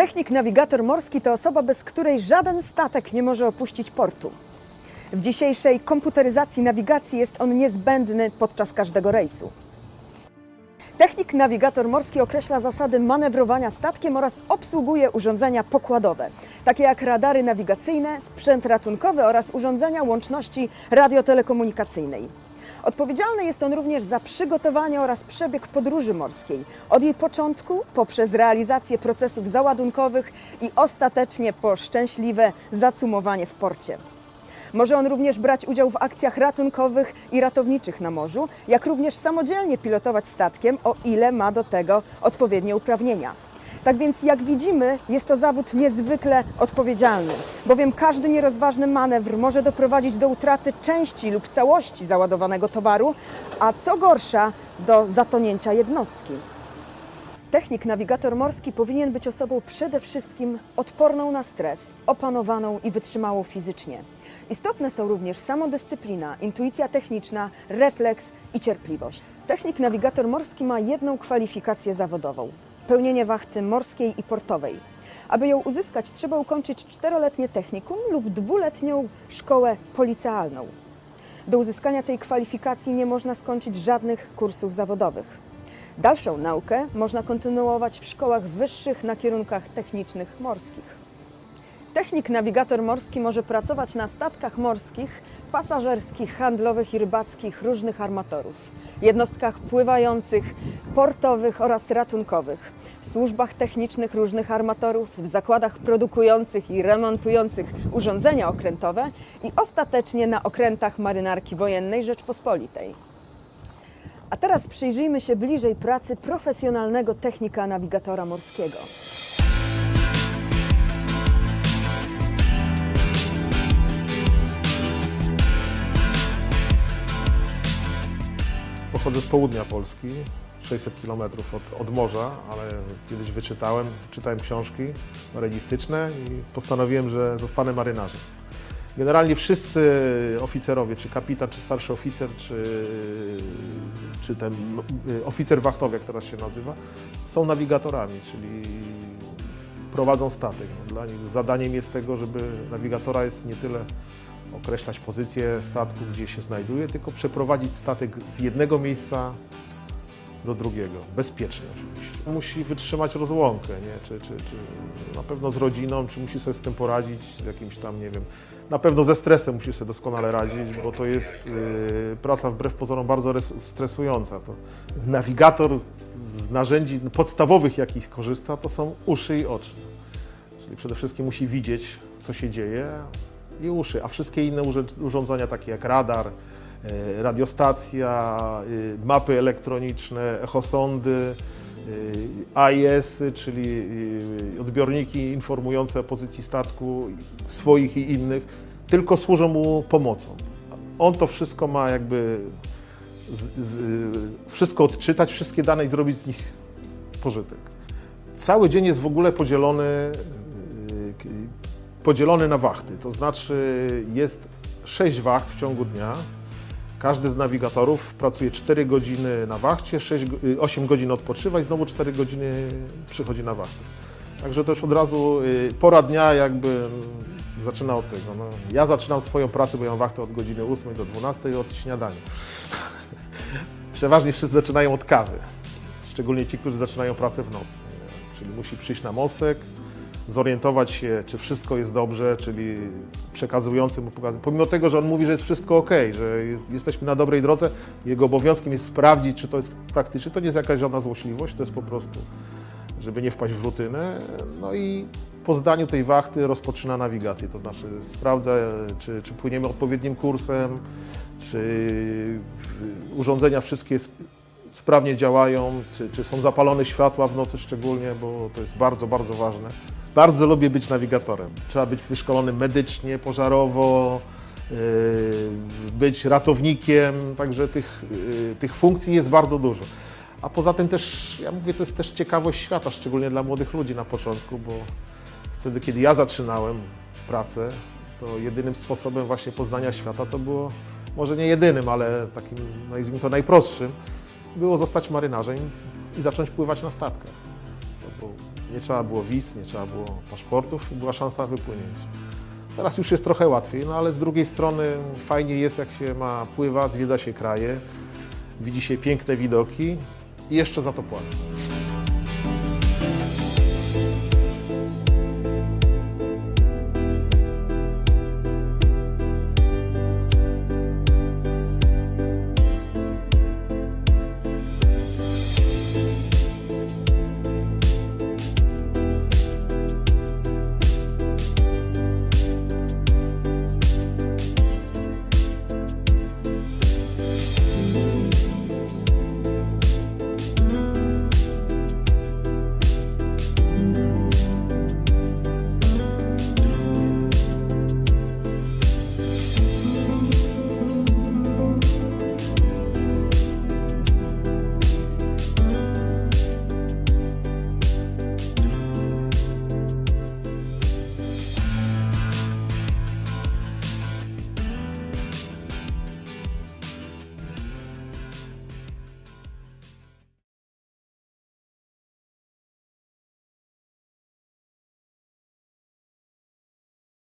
Technik nawigator morski to osoba, bez której żaden statek nie może opuścić portu. W dzisiejszej komputeryzacji nawigacji jest on niezbędny podczas każdego rejsu. Technik nawigator morski określa zasady manewrowania statkiem oraz obsługuje urządzenia pokładowe, takie jak radary nawigacyjne, sprzęt ratunkowy oraz urządzenia łączności radiotelekomunikacyjnej. Odpowiedzialny jest on również za przygotowanie oraz przebieg podróży morskiej, od jej początku poprzez realizację procesów załadunkowych i ostatecznie po szczęśliwe zacumowanie w porcie. Może on również brać udział w akcjach ratunkowych i ratowniczych na morzu, jak również samodzielnie pilotować statkiem, o ile ma do tego odpowiednie uprawnienia. Tak więc, jak widzimy, jest to zawód niezwykle odpowiedzialny, bowiem każdy nierozważny manewr może doprowadzić do utraty części lub całości załadowanego towaru, a co gorsza, do zatonięcia jednostki. Technik nawigator morski powinien być osobą przede wszystkim odporną na stres, opanowaną i wytrzymałą fizycznie. Istotne są również samodyscyplina, intuicja techniczna, refleks i cierpliwość. Technik nawigator morski ma jedną kwalifikację zawodową pełnienie wachty morskiej i portowej. Aby ją uzyskać, trzeba ukończyć czteroletnie technikum lub dwuletnią szkołę policealną. Do uzyskania tej kwalifikacji nie można skończyć żadnych kursów zawodowych. Dalszą naukę można kontynuować w szkołach wyższych na kierunkach technicznych morskich. Technik nawigator morski może pracować na statkach morskich, pasażerskich, handlowych i rybackich różnych armatorów, jednostkach pływających, portowych oraz ratunkowych, w służbach technicznych różnych armatorów, w zakładach produkujących i remontujących urządzenia okrętowe i ostatecznie na okrętach marynarki wojennej Rzeczpospolitej. A teraz przyjrzyjmy się bliżej pracy profesjonalnego technika nawigatora morskiego. Pochodzę z południa Polski, 600 km od, od morza, ale kiedyś wyczytałem, czytałem książki marynistyczne i postanowiłem, że zostanę marynarzem. Generalnie wszyscy oficerowie, czy kapitan, czy starszy oficer, czy, czy ten no, oficer wachtowy, jak teraz się nazywa, są nawigatorami, czyli prowadzą statek. Dla nich zadaniem jest tego, żeby nawigatora jest nie tyle określać pozycję statku, gdzie się znajduje, tylko przeprowadzić statek z jednego miejsca do drugiego, bezpiecznie oczywiście. Musi wytrzymać rozłąkę, nie? Czy, czy, czy na pewno z rodziną, czy musi sobie z tym poradzić, z jakimś tam, nie wiem, na pewno ze stresem musi sobie doskonale radzić, bo to jest yy, praca wbrew pozorom bardzo res- stresująca. To nawigator z narzędzi podstawowych, jakich korzysta, to są uszy i oczy. Czyli przede wszystkim musi widzieć, co się dzieje i uszy, a wszystkie inne urządzenia, takie jak radar, e, radiostacja, y, mapy elektroniczne, echosondy, y, AIS-y, czyli odbiorniki informujące o pozycji statku swoich i innych, tylko służą mu pomocą. On to wszystko ma jakby z, z, wszystko odczytać, wszystkie dane i zrobić z nich pożytek. Cały dzień jest w ogóle podzielony, podzielony na wachty, to znaczy jest 6 wacht w ciągu dnia. Każdy z nawigatorów pracuje 4 godziny na wachcie, 6, go- yy, 8 godzin odpoczywa i znowu 4 godziny przychodzi na wachtę. Także już od razu yy, pora dnia jakby mm, zaczyna od tego. No, ja zaczynam swoją pracę, bo ja mam wachtę od godziny 8 do 12 od śniadania. Przeważnie wszyscy zaczynają od kawy, szczególnie ci, którzy zaczynają pracę w nocy. Czyli musi przyjść na mostek, zorientować się, czy wszystko jest dobrze, czyli przekazujący mu pokazać. Pomimo tego, że on mówi, że jest wszystko ok, że jesteśmy na dobrej drodze, jego obowiązkiem jest sprawdzić, czy to jest praktyczne. To nie jest jakaś żadna złośliwość, to jest po prostu, żeby nie wpaść w rutynę. No i po zdaniu tej wachty rozpoczyna nawigację, to znaczy sprawdza, czy, czy płyniemy odpowiednim kursem, czy urządzenia wszystkie sprawnie działają, czy, czy są zapalone światła w nocy szczególnie, bo to jest bardzo, bardzo ważne. Bardzo lubię być nawigatorem. Trzeba być wyszkolonym medycznie, pożarowo, yy, być ratownikiem, także tych, yy, tych funkcji jest bardzo dużo. A poza tym też, ja mówię, to jest też ciekawość świata, szczególnie dla młodych ludzi na początku, bo wtedy, kiedy ja zaczynałem pracę, to jedynym sposobem właśnie poznania świata to było, może nie jedynym, ale takim, nazwijmy to najprostszym, było zostać marynarzem i zacząć pływać na statkach. Był Nie trzeba było wiz, nie trzeba było paszportów była szansa wypłynięcia. Teraz już jest trochę łatwiej, no ale z drugiej strony fajnie jest, jak się ma pływa, zwiedza się kraje, widzi się piękne widoki i jeszcze za to płaci.